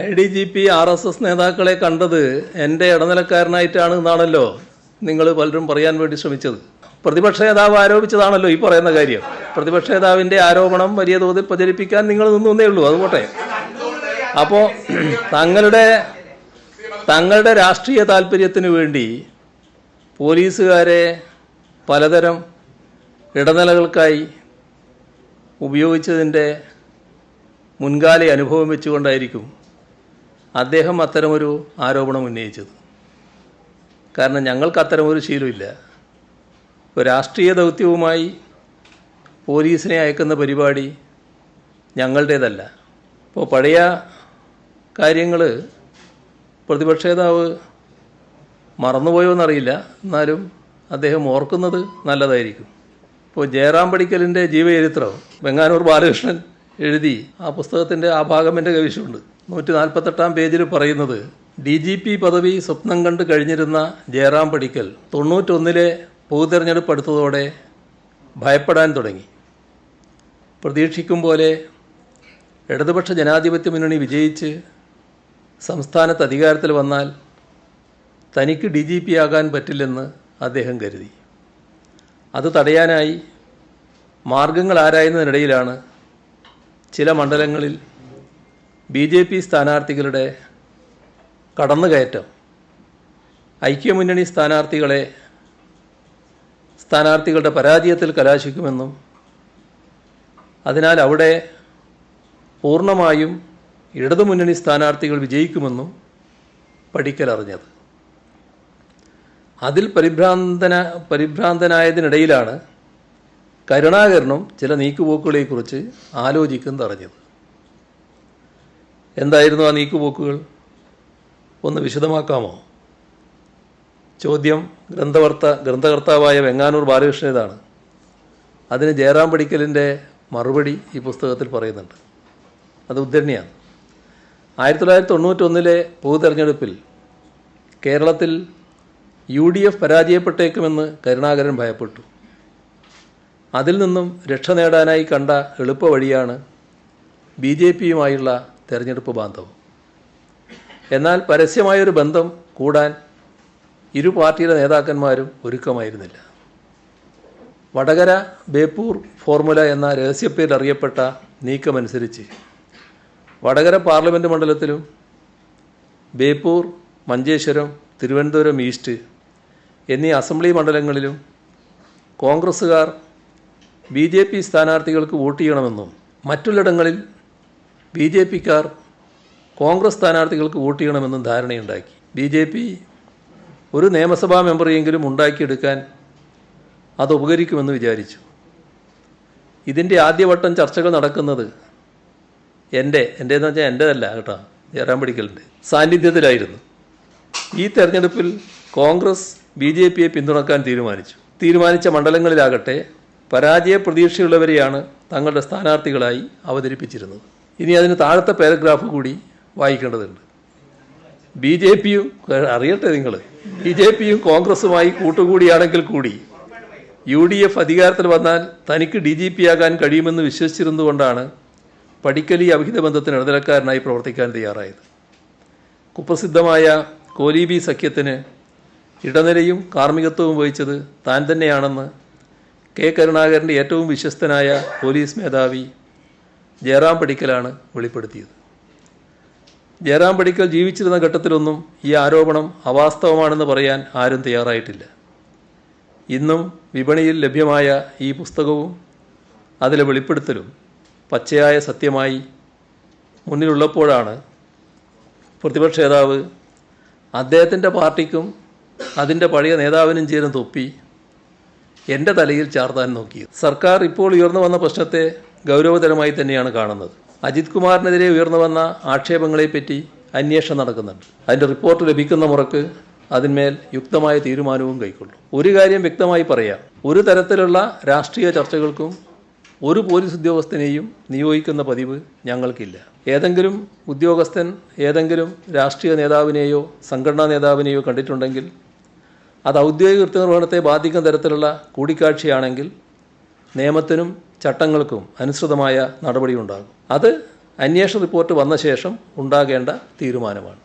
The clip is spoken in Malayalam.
I D G P R S S നേതാക്കളെ കണ്ടത് എന്റെ ഇടനിലക്കാരനായിട്ടാണ് എന്നാണല്ലോ നിങ്ങൾ പലരും പറയാൻ വേണ്ടി ശ്രമിച്ചത്. പ്രതിപക്ഷ നേതാവ് ആരോപിച്ചതാണല്ലോ ഈ പറയുന്ന കാര്യം. പ്രതിപക്ഷ നേതാവിന്റെ ആരോപണം വലിയ തോതിൽ പ്രചരിപ്പിക്കാൻ നിങ്ങൾ നിന്നേ ഉള്ളൂ അതുപോട്ടെ. അപ്പോൾ തങ്ങളുടെ തങ്ങളുടെ രാഷ്ട്രീയ താല്പര്യത്തിന് വേണ്ടി പോലീസുകാരെ പലതരം ഇടനിലകൾക്കായി ഉപയോഗിച്ചതിന്റെ മുൻകാല അനുഭവം വെച്ചുകൊണ്ടായിരിക്കും അദ്ദേഹം അത്തരമൊരു ആരോപണം ഉന്നയിച്ചത്. കാരണം ഞങ്ങൾക്ക് അത്തരമൊരു ശീലമില്ല. ഇപ്പോൾ രാഷ്ട്രീയ ദൗത്യവുമായി പോലീസിനെ അയക്കുന്ന പരിപാടി ഞങ്ങളുടേതല്ല. ഇപ്പോൾ പഴയ കാര്യങ്ങൾ പ്രതിപക്ഷ നേതാവ് മറന്നുപോയോ എന്നാലും അദ്ദേഹം ഓർക്കുന്നത് നല്ലതായിരിക്കും. ഇപ്പോൾ ജയറാം പടിക്കലിന്റെ ജീവചരിത്രം ബംഗാനൂർ ബാലകൃഷ്ണൻ എഴുതി ആ പുസ്തകത്തിന്റെ ആ ഭാഗം എന്റെ കൈവശമുണ്ട്. നൂറ്റി നാൽപ്പത്തെട്ടാം പേജിൽ പറയുന്നത് ഡി ജി പി പദവി സ്വപ്നം കണ്ട് കഴിഞ്ഞിരുന്ന ജയറാം പടിക്കൽ തൊണ്ണൂറ്റൊന്നിലെ പൊതുതെരഞ്ഞെടുപ്പ് അടുത്തതോടെ ഭയപ്പെടാൻ തുടങ്ങി. പ്രതീക്ഷിക്കും പോലെ ഇടതുപക്ഷ ജനാധിപത്യ മുന്നണി വിജയിച്ച് സംസ്ഥാനത്ത് അധികാരത്തിൽ വന്നാൽ തനിക്ക് ഡി ജി പി ആകാൻ പറ്റില്ലെന്ന് അദ്ദേഹം കരുതി. അത് തടയാനായി മാർഗങ്ങൾ ആരായുന്നതിനിടയിലാണ് ചില മണ്ഡലങ്ങളിൽ ബി ജെ പി സ്ഥാനാർത്ഥികളുടെ കടന്നുകയറ്റം ഐക്യമുന്നണി സ്ഥാനാർത്ഥികളെ സ്ഥാനാർത്ഥികളുടെ പരാജയത്തിൽ കലാശിക്കുമെന്നും അതിനാൽ അവിടെ പൂർണമായും ഇടതുമുന്നണി സ്ഥാനാർത്ഥികൾ വിജയിക്കുമെന്നും പഠിക്കൽ അറിഞ്ഞത്. അതിൽ പരിഭ്രാന്തന പരിഭ്രാന്തനായതിനിടയിലാണ് കരുണാകരനും ചില നീക്കുപോക്കുകളെക്കുറിച്ച് ആലോചിക്കുന്നതറിഞ്ഞത് എന്തായിരുന്നു ആ നീക്കുപോക്കുകൾ? ഒന്ന് വിശദമാക്കാമോ? ചോദ്യം ഗ്രന്ഥവർത്ത ഗ്രന്ഥകർത്താവായ വെങ്ങാനൂർ ബാലകൃഷ്ണേതാണ് അതിന് ജയറാം പടിക്കലിന്റെ മറുപടി ഈ പുസ്തകത്തിൽ പറയുന്നുണ്ട്. അത് ഉദ്ധരണിയാണ്. ആയിരത്തി തൊള്ളായിരത്തി തൊണ്ണൂറ്റൊന്നിലെ പൊതു തെരഞ്ഞെടുപ്പിൽ കേരളത്തിൽ യു ഡി എഫ് പരാജയപ്പെട്ടേക്കുമെന്ന് കരുണാകരൻ ഭയപ്പെട്ടു. അതിൽ നിന്നും രക്ഷ നേടാനായി കണ്ട എളുപ്പവഴിയാണ് ബി ജെ പിയുമായുള്ള തെരഞ്ഞെടുപ്പ് ബാന്ധവം. എന്നാൽ പരസ്യമായൊരു ബന്ധം കൂടാൻ ഇരു പാർട്ടിയുടെ നേതാക്കന്മാരും ഒരുക്കമായിരുന്നില്ല. വടകര ബേപ്പൂർ ഫോർമുല എന്ന രഹസ്യപ്പേരിൽ അറിയപ്പെട്ട നീക്കമനുസരിച്ച് വടകര പാർലമെന്റ് മണ്ഡലത്തിലും ബേപ്പൂർ മഞ്ചേശ്വരം തിരുവനന്തപുരം ഈസ്റ്റ് എന്നീ അസംബ്ലി മണ്ഡലങ്ങളിലും കോൺഗ്രസ്സുകാർ ബി ജെ പി സ്ഥാനാർത്ഥികൾക്ക് വോട്ട് ചെയ്യണമെന്നും മറ്റുള്ളിടങ്ങളിൽ ബി ജെ പിക്കാർ കോൺഗ്രസ് സ്ഥാനാർത്ഥികൾക്ക് വോട്ട് ചെയ്യണമെന്നും ധാരണയുണ്ടാക്കി. ബി ജെ പി ഒരു നിയമസഭാ മെമ്പറെങ്കിലും ഉണ്ടാക്കിയെടുക്കാൻ അത് ഉപകരിക്കുമെന്ന് വിചാരിച്ചു. ഇതിന്റെ ആദ്യവട്ടം ചർച്ചകൾ നടക്കുന്നത് എന്റെ എന്റെ എന്ന് വെച്ചാൽ എന്റേതല്ല കേട്ടോ ജയറാം പിടിക്കലിന്റെ സാന്നിധ്യത്തിലായിരുന്നു. ഈ തെരഞ്ഞെടുപ്പിൽ കോൺഗ്രസ് ബി ജെ പിയെ പിന്തുണക്കാൻ തീരുമാനിച്ചു. തീരുമാനിച്ച മണ്ഡലങ്ങളിലാകട്ടെ പരാജയ പ്രതീക്ഷയുള്ളവരെയാണ് തങ്ങളുടെ സ്ഥാനാർത്ഥികളായി അവതരിപ്പിച്ചിരുന്നത്. ഇനി അതിന് താഴത്തെ പാരഗ്രാഫ് കൂടി വായിക്കേണ്ടതുണ്ട്. ബി ജെ പിയും അറിയട്ടെ നിങ്ങൾ ബി ജെ പിയും കോൺഗ്രസുമായി കൂട്ടുകൂടിയാണെങ്കിൽ കൂടി യു ഡി എഫ് അധികാരത്തിൽ വന്നാൽ തനിക്ക് ഡി ജി പി ആകാൻ കഴിയുമെന്ന് വിശ്വസിച്ചിരുന്നുകൊണ്ടാണ് പടിക്കലി അവിഹിത ബന്ധത്തിന് ഇടനിലക്കാരനായി പ്രവർത്തിക്കാൻ തയ്യാറായത്. കുപ്രസിദ്ധമായ കോലീബി സഖ്യത്തിന് ഇടനിലയും കാർമ്മികത്വവും വഹിച്ചത് താൻ തന്നെയാണെന്ന് കെ. കരുണാകരന്റെ ഏറ്റവും വിശ്വസ്തനായ പോലീസ് മേധാവി ജയറാം പടിക്കലാണ് വെളിപ്പെടുത്തിയത്. ജയറാം പടിക്കൽ ജീവിച്ചിരുന്ന ഘട്ടത്തിലൊന്നും ഈ ആരോപണം അവാസ്തവമാണെന്ന് പറയാൻ ആരും തയ്യാറായിട്ടില്ല. ഇന്നും വിപണിയിൽ ലഭ്യമായ ഈ പുസ്തകവും അതിലെ വെളിപ്പെടുത്തലും പച്ചയായ സത്യമായി മുന്നിലുള്ളപ്പോഴാണ് പ്രതിപക്ഷ നേതാവ് അദ്ദേഹത്തിന്റെ പാർട്ടിക്കും അതിന്റെ പഴയ നേതാവിനും ചേരുന്ന തൊപ്പി എന്റെ തലയിൽ ചാർത്താൻ നോക്കിയത്. സർക്കാർ ഇപ്പോൾ ഉയർന്നു വന്ന പ്രശ്നത്തെ ഗൗരവതരമായി തന്നെയാണ് കാണുന്നത്. അജിത് കുമാറിനെതിരെ ഉയർന്നു വന്ന ആക്ഷേപങ്ങളെപ്പറ്റി അന്വേഷണം നടക്കുന്നുണ്ട്. അതിന്റെ റിപ്പോർട്ട് ലഭിക്കുന്ന മുറക്ക് അതിന്മേൽ യുക്തമായ തീരുമാനവും കൈക്കൊള്ളും. ഒരു കാര്യം വ്യക്തമായി പറയാം. ഒരു തരത്തിലുള്ള രാഷ്ട്രീയ ചർച്ചകൾക്കും ഒരു പോലീസ് ഉദ്യോഗസ്ഥനെയും നിയോഗിക്കുന്ന പതിവ് ഞങ്ങൾക്കില്ല. ഏതെങ്കിലും ഉദ്യോഗസ്ഥൻ ഏതെങ്കിലും രാഷ്ട്രീയ നേതാവിനെയോ സംഘടനാ നേതാവിനെയോ കണ്ടിട്ടുണ്ടെങ്കിൽ അത് ഔദ്യോഗിക കൃത്യനിർവഹണത്തെ ബാധിക്കുന്ന തരത്തിലുള്ള കൂടിക്കാഴ്ചയാണെങ്കിൽ നിയമത്തിനും ചട്ടങ്ങൾക്കും അനുസൃതമായ നടപടിയുണ്ടാകും. അത് അന്വേഷണ റിപ്പോർട്ട് വന്ന ശേഷം ഉണ്ടാകേണ്ട തീരുമാനമാണ്.